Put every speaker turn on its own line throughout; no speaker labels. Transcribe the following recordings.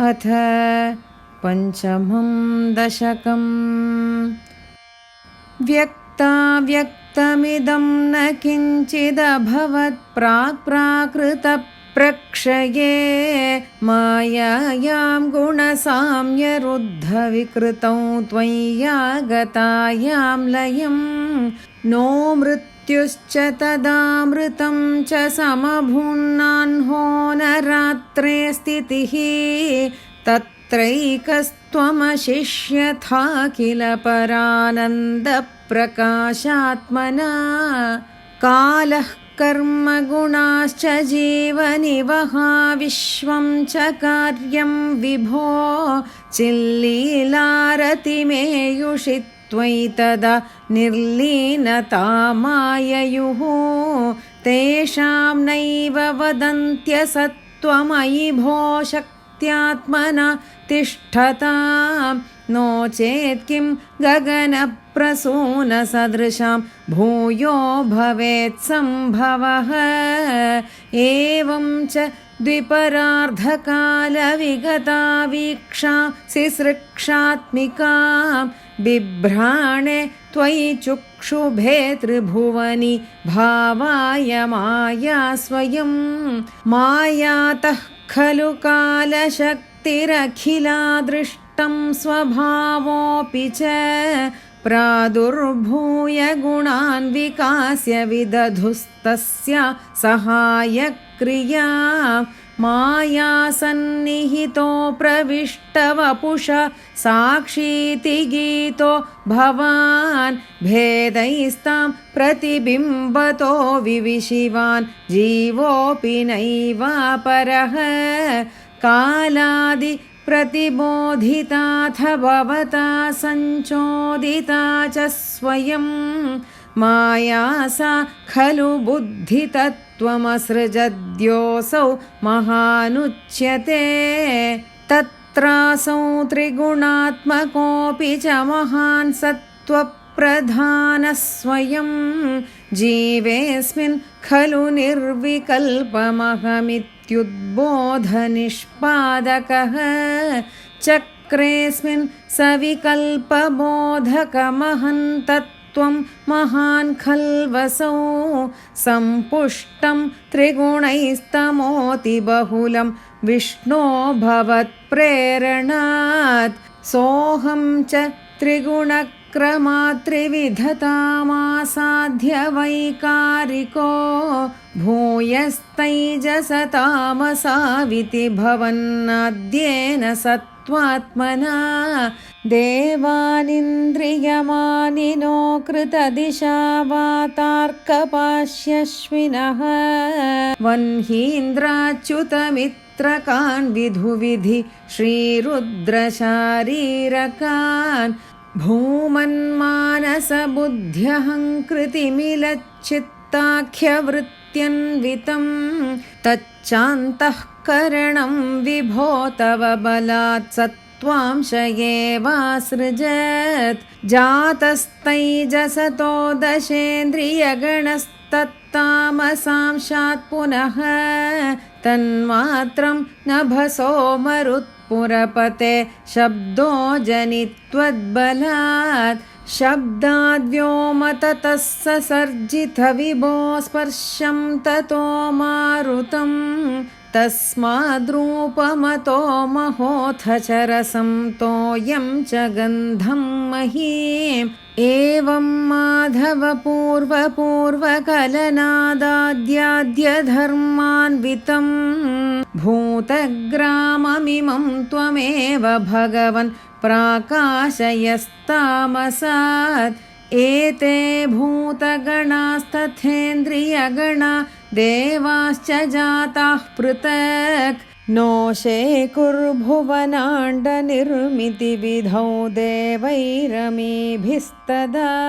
अथ पञ्चमं दशकम्। व्यक्ताव्यक्तमिदं न किञ्चिदभवत् प्राक्प्राकृतप्रक्षये मायायां गुणसाम्यरुद्धविकृतौ त्वय्यागतायां लयं नो मृत्युश्च तदामृतं च समभुन्नान्हो न रात्रे स्थितिः तत्रैकस्त्वमशिष्यथा किल परानन्दप्रकाशात्मना कालः कर्मगुणाश्च जीवनिवहा विश्वं च कार्यं विभो चिल्लीलारतिमेयुषि त्वयि तदा निर्लीनतामाययुः तेषां नैव वदन्त्यसत्त्वमयि भो शक्त्यात्मना तिष्ठतां नो चेत् किं गगनप्रसूनसदृशां भूयो भवेत् एवं च द्विपरार्धकालविगता वीक्षा सिसृक्षात्मिकां बिभ्राणे त्वयि चुक्षुभे त्रिभुवनि भावाय माया स्वयं। मायातः खलु कालशक्तिरखिला दृष्टं स्वभावोऽपि च प्रादुर्भूय गुणान् विकास्य विदधुस्तस्य सहायक्रिया माया सन्निहितो प्रविष्टवपुष साक्षीति गीतो भवान् भेदैस्तां प्रतिबिम्बतो विविशिवान् जीवोऽपि नैवापरः कालादि प्रतिबोधिताथ भवता सञ्चोदिता च स्वयं। माया सा खलु बुद्धितत्त्वमसृजद्योऽसौ महानुच्यते। तत्रासौ त्रिगुणात्मकोऽपि च महान् सत्त्वप्रधानः स्वयं जीवेऽस्मिन् खलु निर्विकल्पमहमित्युद्बोधनिष्पादकः चक्रेऽस्मिन् सविकल्पबोधकमहन्तत्त्वं महान् खल्वसौ सम्पुष्टं त्रिगुणैस्तमोतिबहुलं विष्णो भवत्प्रेरणात् सोऽहं च त्रिगुणक्रमात्रिविधतामासाध्यवैकारिको भूयस्तैजसतामसाविति भवन्नाद्येन सत्त्वात्मना देवानिन्द्रियमानिनो कृतदिशा वातार्कपाश्यश्विनः वह्नीन्द्राच्युतमित्रकान् विधुविधि श्रीरुद्रशारीरकान् भूमन्मानसबुद्ध्यहङ्कृतिमिलच्चित्ताख्यवृत्त्यन्वितं तच्चान्तःकरणं विभो तव बलात् सत्त्वांश एवासृजत् जातस्तैजसतो दशेन्द्रियगणस्तत्तामसांशात् पुनः तन्मात्रं नभसो मरुत्पुरपते शब्दो जनित्वद्बलात् शब्दाद्व्योमततः ससर्जितविभो स्पर्शं ततो मारुतं तस्माद्रूपमतो महोऽथ च रसं तोयं च गन्धं महीम् एवं माधवपूर्वपूर्वकलनादाद्याद्यधर्मान्वितं। भूतग्राममिमं त्वमेव भगवन् प्राकाशयस्तामसात्। एते भूतगणास्तथेन्द्रियगणा देवाश्च जाताः पृथक्। नोशेकुर्भुवनाण्डनिर्मितिविधौ देवैरमीभिस्तदा।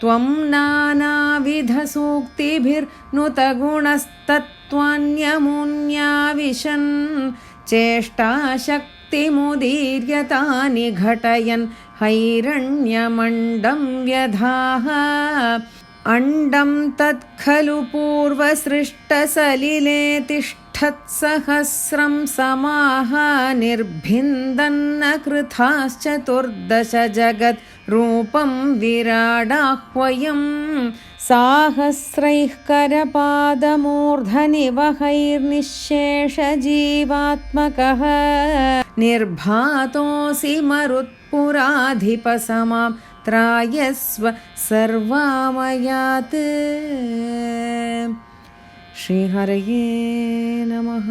त्वं नानाविधसूक्तिभिर्नुतगुणस्तत्त्वान्यमुन्याविशन्। चेष्टाशक्तिमुदीर्यतानि घटयन्। हैरण्यमण्डं व्यधाः। अण्डं तत्खलु पूर्वसृष्टसलिले तिष्ठत्सहस्रं समाह निर्भिन्दन्न कृथाश्चतुर्दश जगत् रूपं विराडाह्वयं साहस्रैः करपादमूर्धनिवहैर्निःशेषजीवात्मकः निर्भातोऽसि मरुत्पुराधिपसमां त्रायस्व सर्वामयात् श्रीहरये नमः